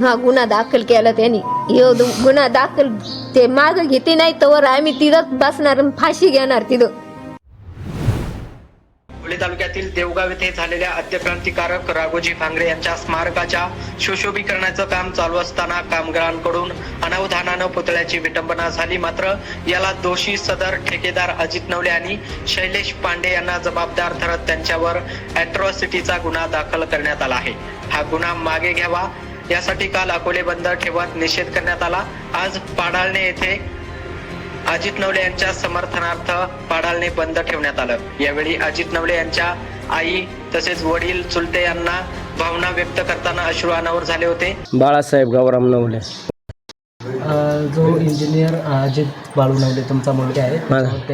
हा गुन्हा दाखल केला त्यांनी. ह्यो गुन्हा दाखल ते माग घेते नाही तर आम्ही तिथं बसणार आणि फाशी घेणार तिथं. तालुक्यातील देवगाव येथे झालेल्या अत्यक्रांतिकारक राघोजी भांगरे यांच्या स्मारकाच्या सुशोभीकरणाचं काम चालू असताना कामगारांकडून अनावधानानं पुतळ्याची विटंबना झाली. मात्र याला दोषी सदर ठेकेदार अजित नवले आणि शैलेश पांडे यांना जबाबदार धरत त्यांच्यावर अॅट्रॉसिटीचा गुन्हा दाखल करण्यात आला आहे. हा गुन्हा मागे घ्यावा यासाठी काल अकोले बंद ठेवत निषेध करण्यात आला. आज पाडाळणे येथे अजित नवले यांच्या समर्थनार्थ पाडालने बंद ठेवण्यात आलं. यावेळी अजित नवले यांच्या आई तसेच वडील चुलते यांना भावना व्यक्त करताना अश्रू अनावर झाले होते. बाळासाहेब गावराम नवले. जो इंजिनियर अजित बाळूनवले तुमचा मुलगा आहे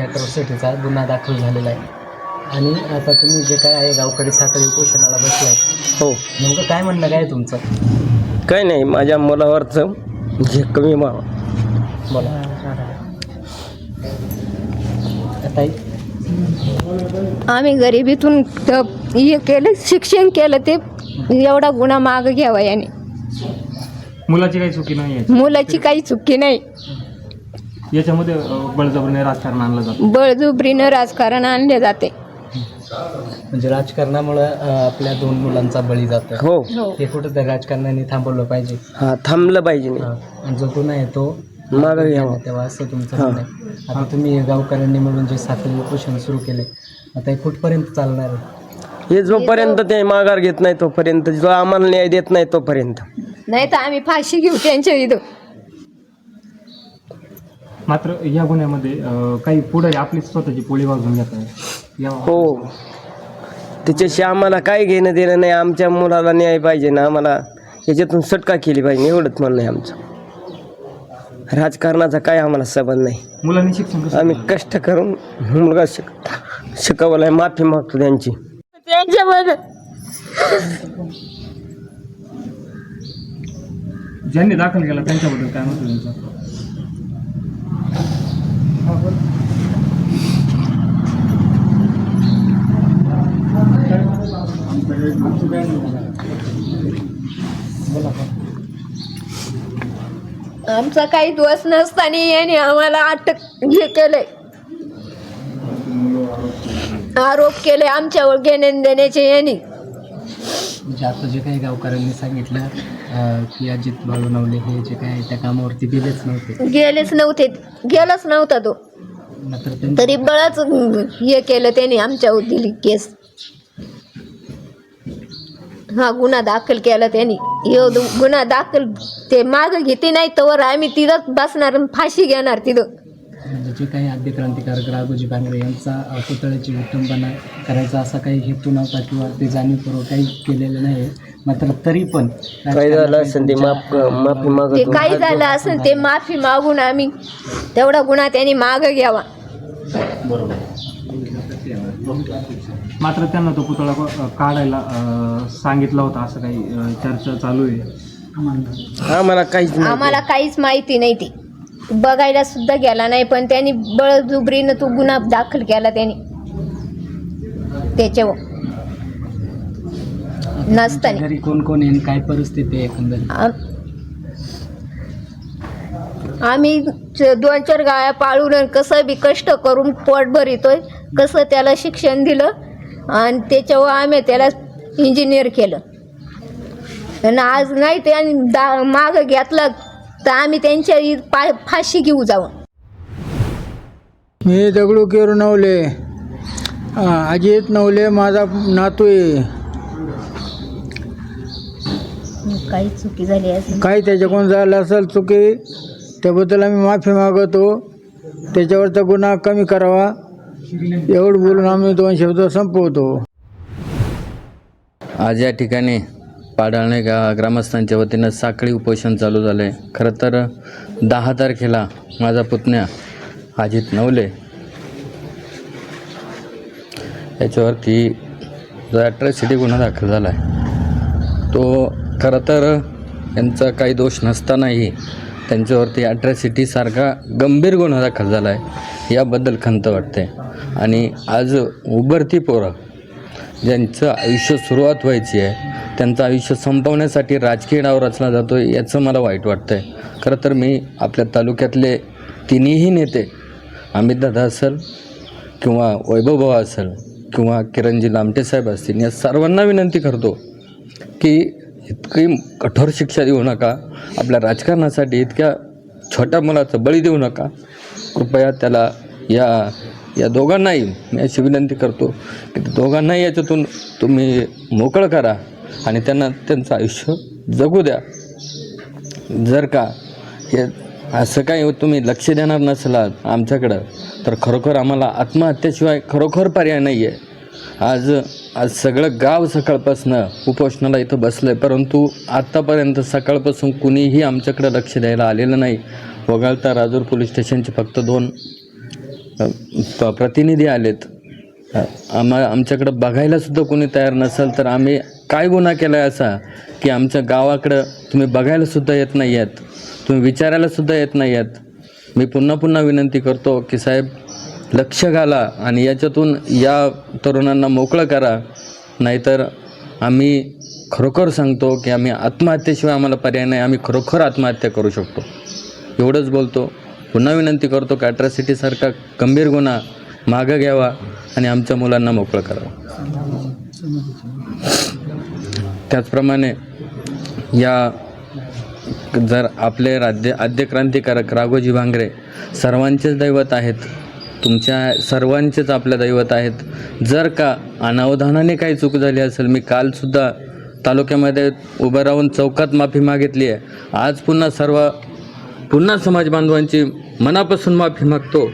अॅट्रॉसिटीचा गुन्हा दाखल झालेला आहे. आणि आता तुम्ही जे काय आहे गावकरी साखळी उपोषणाला बसलाय हो. नेमकं काय म्हणणं काय आहे तुमचं? काही नाही माझ्या मुलावरचं जे कमी मा बोला ताई? आम्ही गरिबीतून त- हे केलं शिक्षण केलं ते एवढा गुन्हा माग घ्यावा याने. मुलाची काही चुकी नाही मुलाची काही चुकी नाही. याच्यामध्ये बळजबरीने राजकारण आणलं जातं. बळजुबरीनं राजकारण आणले जाते. म्हणजे राजकारणामुळं आपल्या दोन मुलांचा बळी जातो हो. हे. कुठं त्या राजकारणाने थांबवलं पाहिजे. हा थांबलं पाहिजे हा. आणि जो गुन्हा आहे तो मागं घ्यावा तेव्हा असं तुमचं म्हणणं आहे. आता तुम्ही गावकऱ्यांनी मिळून जे साखळी उपोषण सुरू केले आता हे कुठपर्यंत चालणार आहे? हे जोपर्यंत ते माघार घेत नाही तोपर्यंत जो आम्हाला न्याय देत नाही तोपर्यंत. नाही तर आम्ही फाशी घेऊ त्यांच्या इथं. मात्र या गुन्ह्यामध्ये अ, काही पुढे आपली स्वतःची पोळी वाजवून घेत आहे. हो. त्याच्याशी आम्हाला काय घेणं देणं नाही आमच्या मुलाला न्याय पाहिजे ना आम्हाला. याच्यातून सुटका केली पाहिजे एवढंच म्हणणं आहे आमचं. राजकारणाचा काय आम्हाला संबंध नाही. मुलांनी शिक्षण आम्ही कष्ट करून मुलगा शिक शिकवलाय माफी मागतो त्यांची. ज्यांनी दाखल केला त्यांच्याबद्दल काय म्हणतो तुमचं? आमचा काही दोष नसताना याने आम्हाला अटक हे केलंय. आरोप केले आमच्यावर घेणे देण्याचे यांनी. म्हणजे आता जे काही गावकऱ्यांनी सांगितलं की अजित बाळूनवले हे जे काही त्या कामावरती गेलेच नव्हते. गेलेच नव्हते. गेलाच नव्हता तो. तरी बळच हे केलं त्याने आमच्यावर दिली केस. हा गुन्हा दाखल केला त्यांनी. दु- गुन्हा दाखल ते माग घेते नाही तर आम्ही तिथं बसणार आणि फाशी घेणार तिथं. म्हणजे जे काही आद्य क्रांतिकारक राघोजी भांगरे यांचा पुतळ्याची विटंबना करायचा असा काही हेतू नव्हता किंवा ते जाणीवपूर्वक काही केलेलं नाही मात्र तरी पण काय झालं असेल ते माफ माफी ते मागतो. काही झालं असेल ते माफी मागून आम्ही तेवढा गुन्हा त्यांनी माग घ्यावा. मात्र त्यांना तो पुतळा काढायला सांगितला होता असं काही चर्चा चालू आहे. आम्हाला काहीच नाही आम्हाला काहीच माहिती नाही ती. बघायला सुद्धा गेला नाही पण त्यांनी बळजुबरीनं तो गुन्हा दाखल केला त्यांनी. त्याच्यावर. नसताना. घरी कोण कोण येईन काय परिस्थिती आहे एकंदरीत? आम- आम्ही दोन चार गाया पाळून कसं बी कष्ट करून पोट भरितोय कसं त्याला शिक्षण दिलं आणि त्याच्यावर आम्ही त्याला इंजिनियर केलं. आणि आज नाही त्याने दा मागं घेतलं तर आम्ही त्यांच्या इ- पा फाशी घेऊ जाऊन मी दगडू केरू नवले. अ, अजित नवले माझा नातू आहे. काही चुकी झाली असेल. काही त्याच्याकडून झालं असेल चुकी त्याबद्दल आम्ही माफी मागवतो त्याच्यावरचा गुन्हा कमी करावा. एवढं बोलून आम्ही दोन शब्द संपवतो. आज या ठिकाणी पाडाळणे गा ग्रामस्थांच्या वतीनं साखळी उपोषण चालू झालं आहे खरं तर दहा तारखेला माझा पुतण्या अजित नवले याच्यावरती जो ॲट्रॅसिटी गुन्हा दाखल झाला आहे तो खरं तर यांचा काही दोष नसतानाही त्यांच्यावरती ॲट्रॅसिटीसारखा गंभीर गुन्हा दाखल झाला आहे याबद्दल खंत वाटते. आणि आज उभरती पोरं ज्यांचं आयुष्य सुरुवात व्हायची आहे त्यांचं आयुष्य संपवण्यासाठी राजकीय डाव रचला जातो याचं मला वाईट वाटतं आहे खरं तर मी आपल्या तालुक्यातले तिन्हीही नेते अमितदादा असेल किंवा वैभवभाऊ असेल किंवा किरणजी लामटेसाहेब असतील या सर्वांना विनंती करतो की इतकी कठोर शिक्षा देऊ नका. आपल्या राजकारणासाठी इतक्या छोट्या मुलाचं बळी देऊ नका. कृपया त्याला या या दोघांनाही मी अशी विनंती करतो की दोघांनाही याच्यातून तुम्ही मोकळं करा आणि त्यांना त्यांचं आयुष्य जगू द्या. जर का हे असं काही तुम्ही लक्ष देणार नसलात आमच्याकडं तर खरोखर आम्हाला आत्महत्येशिवाय खरोखर पर्याय नाही आहे आज आज सगळं गाव सकाळपासनं उपोषणाला इथं बसलं आहे परंतु आत्तापर्यंत सकाळपासून कुणीही आमच्याकडं लक्ष द्यायला आलेलं नाही. वगळता राजूर पोलीस स्टेशनचे फक्त दोन प- प्रतिनिधी आलेत. आम्हा आमच्याकडं बघायलासुद्धा कोणी तयार नसेल तर आम्ही काय गुन्हा केला आहे असा की आमच्या गावाकडं तुम्ही बघायलासुद्धा येत नाही आहेत तुम्ही विचारायलासुद्धा येत नाही आहेत मी पुन्हा पुन्हा विनंती करतो की साहेब लक्ष घाला आणि याच्यातून या तरुणांना मोकळं करा. नाहीतर आम्ही खरोखर सांगतो की आम्ही आत्महत्येशिवाय आम्हाला पर्याय नाही. आम्ही खरोखर आत्महत्या करू शकतो. एवढंच बोलतो. पुन्हा विनंती करतो की अट्रॅसिटीसारखा गंभीर गुन्हा मागं घ्यावा आणि आमच्या मुलांना मोकळं करावं. त्याचप्रमाणे या जर आपले राज्य आद्य क्रांतिकारक राघोजी भांगरे सर्वांचेच दैवत आहेत तुमच्या सर्वांचेच आपल्या दैवत आहेत. जर का अनावधानाने काही चूक झाली असेल मी कालसुद्धा तालुक्यामध्ये उभं राहून चौकात माफी मागितली आहे. आज पुन्हा सर्व पुन्हा समाज बांधवांची मनापासून माफी मागतो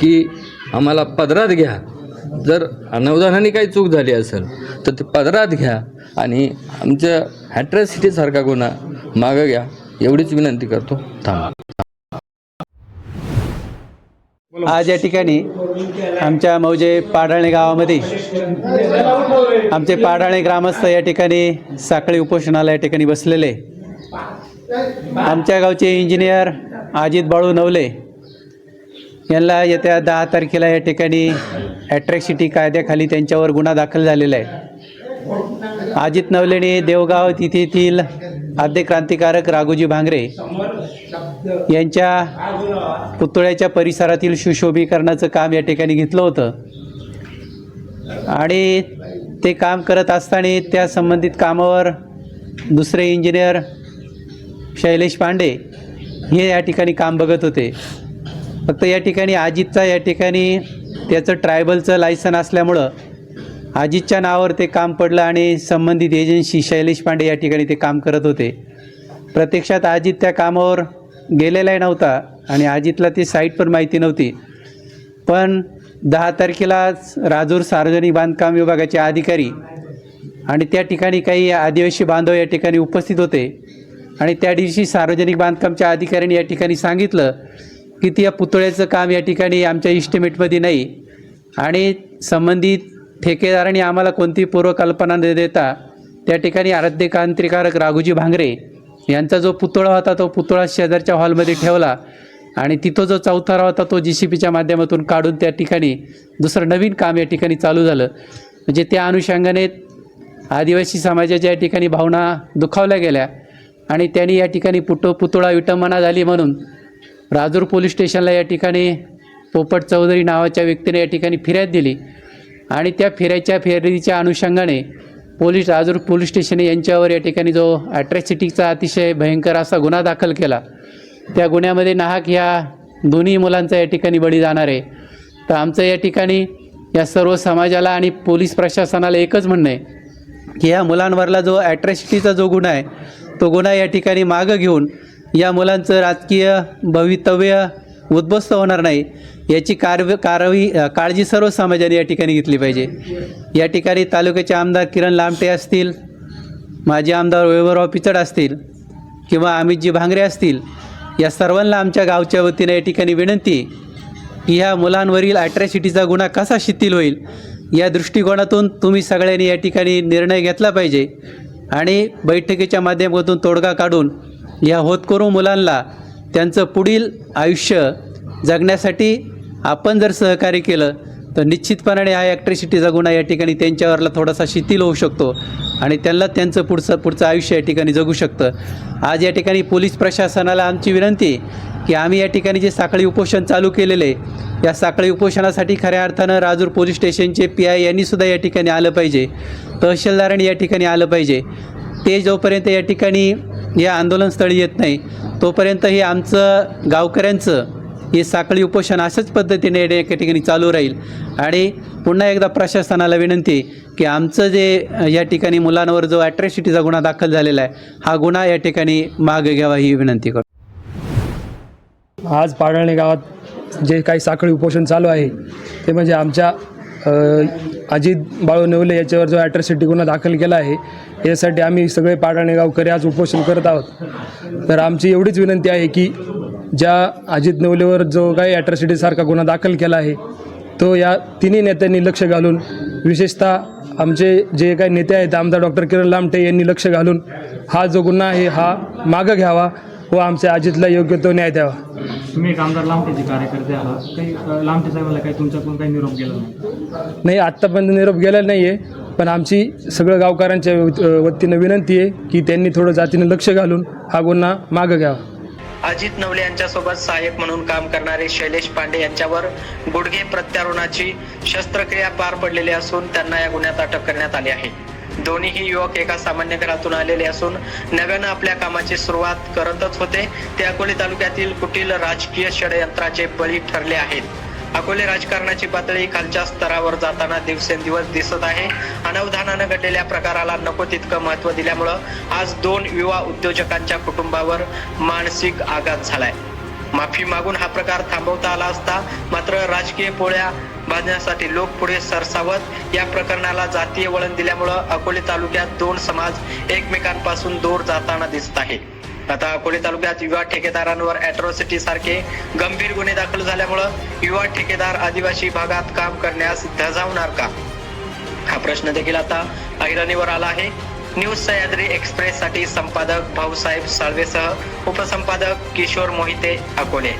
की आम्हाला पदरात घ्या. जर अनावधानाने काही चूक झाली असेल तर ते पदरात घ्या आणि आमच्या हॅट्रॅसिटीसारखा गुन्हा मागं घ्या. एवढीच विनंती करतो. थांबा आज या ठिकाणी आमच्या मौजे पाडाळे गावामध्ये आमचे पाडाळे ग्रामस्थ या ठिकाणी साखळी उपोषणाला या ठिकाणी बसलेले. आमच्या गावचे इंजिनियर अजित बाळू नवले यांना येत्या दहा तारखेला या ठिकाणी ॲट्रॅक्सिटी कायद्याखाली त्यांच्यावर गुन्हा दाखल झालेला आहे. अजित नवलेने देवगाव तिथेतील आद्य क्रांतिकारक राघोजी भांगरे यांच्या पुतळ्याच्या परिसरातील सुशोभीकरणाचं काम या ठिकाणी घेतलं होतं. आणि ते काम करत असताना त्या संबंधित कामावर दुसरे इंजिनियर शैलेश पांडे हे या ठिकाणी काम बघत होते. फक्त या ठिकाणी अजितचा या ठिकाणी त्याचं ट्रायबलचं लायसन असल्यामुळं अजितच्या नावावर ते काम पडलं आणि संबंधित एजन्सी शैलेश पांडे या ठिकाणी ते काम करत होते. प्रत्यक्षात अजित त्या कामावर गेलेलाही नव्हता आणि अजितला ती साईट पण माहिती नव्हती. पण दहा तारखेलाच राजूर सार्वजनिक बांधकाम विभागाचे अधिकारी आणि त्या ठिकाणी काही आदिवासी बांधव या ठिकाणी उपस्थित होते आणि त्या दिवशी सार्वजनिक बांधकामच्या अधिकाऱ्यांनी या ठिकाणी सांगितलं की त्या या पुतळ्याचं काम या ठिकाणी आमच्या इस्टिमेटमध्ये नाही आणि संबंधित ठेकेदारांनी आम्हाला कोणती पूर्वकल्पना न देता त्या ठिकाणी आराध्य राघुजी राघोजी भांगरे यांचा जो पुतळा होता तो पुतळा शेजारच्या हॉलमध्ये ठेवला आणि तिथं जो चौथारा होता तो जी सी पीच्या माध्यमातून काढून त्या ठिकाणी दुसरं नवीन काम या ठिकाणी चालू झालं. म्हणजे त्या अनुषंगाने आदिवासी समाजाच्या या ठिकाणी भावना दुखावल्या गेल्या आणि त्यांनी या ठिकाणी पुट पुतळा विटंबना झाली म्हणून राजूर पोलीस स्टेशनला या ठिकाणी पोपट चौधरी नावाच्या व्यक्तीने या ठिकाणी फिर्याद दिली. आणि त्या फेऱ्याच्या फेरीच्या अनुषंगाने पोलीस राजूर पोलीस स्टेशन यांच्यावर या ठिकाणी जो ॲट्रॅसिटीचा अतिशय भयंकर असा गुन्हा दाखल केला. त्या गुन्ह्यामध्ये नाहक ह्या दोन्ही मुलांचा या ठिकाणी बळी जाणार आहे. तर आमचं या ठिकाणी या सर्व समाजाला आणि पोलीस प्रशासनाला एकच म्हणणं आहे की या मुलांवरला जो ॲट्रॅसिटीचा जो गुन्हा आहे तो गुन्हा या ठिकाणी मागं घेऊन या मुलांचं राजकीय भवितव्य उद्ध्वस्त होणार नाही. याची कारव कारवी काळजी सर्व समाजाने या ठिकाणी घेतली पाहिजे. या ठिकाणी तालुक्याचे आमदार किरण लामटे असतील माजी आमदार वैभवराव पिचड असतील किंवा अमितजी भांगरे असतील या सर्वांना आमच्या गावच्या वतीनं या ठिकाणी विनंती की ह्या मुलांवरील ॲट्रॅसिटीचा गुन्हा कसा शिथिल होईल या दृष्टिकोनातून तुम्ही सगळ्यांनी या ठिकाणी निर्णय घेतला पाहिजे आणि बैठकीच्या माध्यमातून तोडगा काढून या होतकरू मुलांना त्यांचं पुढील आयुष्य जगण्यासाठी आपण जर सहकार्य केलं तर निश्चितपणाने हा ॲक्ट्रिसिटीचा गुन्हा या ठिकाणी त्यांच्यावरला थोडासा शिथिल होऊ शकतो आणि त्यांना त्यांचं पुढचं पुढचं आयुष्य या ठिकाणी जगू शकतं. आज या ठिकाणी पोलीस प्रशासनाला आमची विनंती की आम्ही या ठिकाणी जे साखळी उपोषण चालू केलेलं आहे या साखळी उपोषणासाठी खऱ्या अर्थानं राजूर पोलीस स्टेशनचे पी आय यांनीसुद्धा या ठिकाणी आलं पाहिजे. तहसीलदारांनी या ठिकाणी आलं पाहिजे. ते जोपर्यंत या ठिकाणी या आंदोलनस्थळी येत नाही तोपर्यंत हे आमचं गावकऱ्यांचं हे साखळी उपोषण अशाच पद्धतीने एका ठिकाणी चालू राहील. आणि पुन्हा एकदा प्रशासनाला विनंती आहे की आमचं जे या ठिकाणी मुलांवर जो ॲट्रॅसिटीचा गुन्हा दाखल झालेला आहे हा गुन्हा या ठिकाणी मागे घ्यावा ही विनंती करतो. आज पाडळणे गावात जे काही साखळी उपोषण चालू आहे ते म्हणजे आमच्या अजित बाळू नेवले याच्यावर जो ॲट्रॉसिटी गुन्हा दाखल केला आहे यासाठी आम्ही सगळे पाडळणे गावकरी आज उपोषण करत आहोत. तर आमची एवढीच विनंती आहे की ज्या अजित नवलेवर जो काही ॲट्रॉसिटीसारखा गुन्हा दाखल केला आहे तो या तिन्ही नेत्यांनी लक्ष घालून विशेषतः आमचे जे काही नेते आहेत आमदार डॉक्टर किरण लामटे यांनी लक्ष घालून हा जो गुन्हा आहे हा मागं घ्यावा व आमच्या अजितला योग्य तो न्याय द्यावा. तुम्ही एक आमदार लांबटेचे कार्यकर्ते आहात. काही अ, लांबटे साहेबांना काही तुमच्याकडून काही निरोप गेला नाही? नाही आत्तापर्यंत निरोप गेलेला नाही आहे पण आमची सगळं गावकऱ्यांच्या वत- वतीनं विनंती आहे की त्यांनी थोडं जातीनं लक्ष घालून हा गुन्हा मागं घ्यावा. अजित नवले यांच्यासोबत सहाय्यक म्हणून काम करणारे शैलेश पांडे यांच्यावर गुडघे प्रत्यारोपणाची शस्त्रक्रिया पार पडलेली असून त्यांना या गुन्ह्यात अटक करण्यात आली आहे. दोन्हीही युवक एका सामान्य घरातून आलेले असून नव्यानं आपल्या कामाची सुरुवात करतच होते. ते अकोले तालुक्यातील कुटील राजकीय षडयंत्राचे बळी ठरले आहेत. अकोले राजकारणाची पातळी खालच्या स्तरावर जाताना दिवसेंदिवस दिसत आहे. अनवधानानं घडलेल्या प्रकाराला नको तितकं महत्त्व दिल्यामुळं आज दोन युवा उद्योजकांच्या कुटुंबावर मानसिक आघात झालाय. माफी मागून हा प्रकार थांबवता आला असता मात्र राजकीय पोळ्या बांधण्यासाठी लोक पुढे सरसावत या प्रकरणाला जातीय वळण दिल्यामुळं अकोले तालुक्यात दोन समाज एकमेकांपासून दूर जाताना दिसत आहे आता अकोले तालुक्यात युवा ठेकेदारांवर अॅट्रॉसिटी सारखे गंभीर गुन्हे दाखल झाल्यामुळं युवा ठेकेदार आदिवासी भागात काम करण्यास धजावणार का? हा प्रश्न देखील आता ऐरणीवर आला आहे. न्यूज सह्याद्री एक्सप्रेस साठी संपादक भाऊसाहेब साळवेसह उपसंपादक किशोर मोहिते अकोले.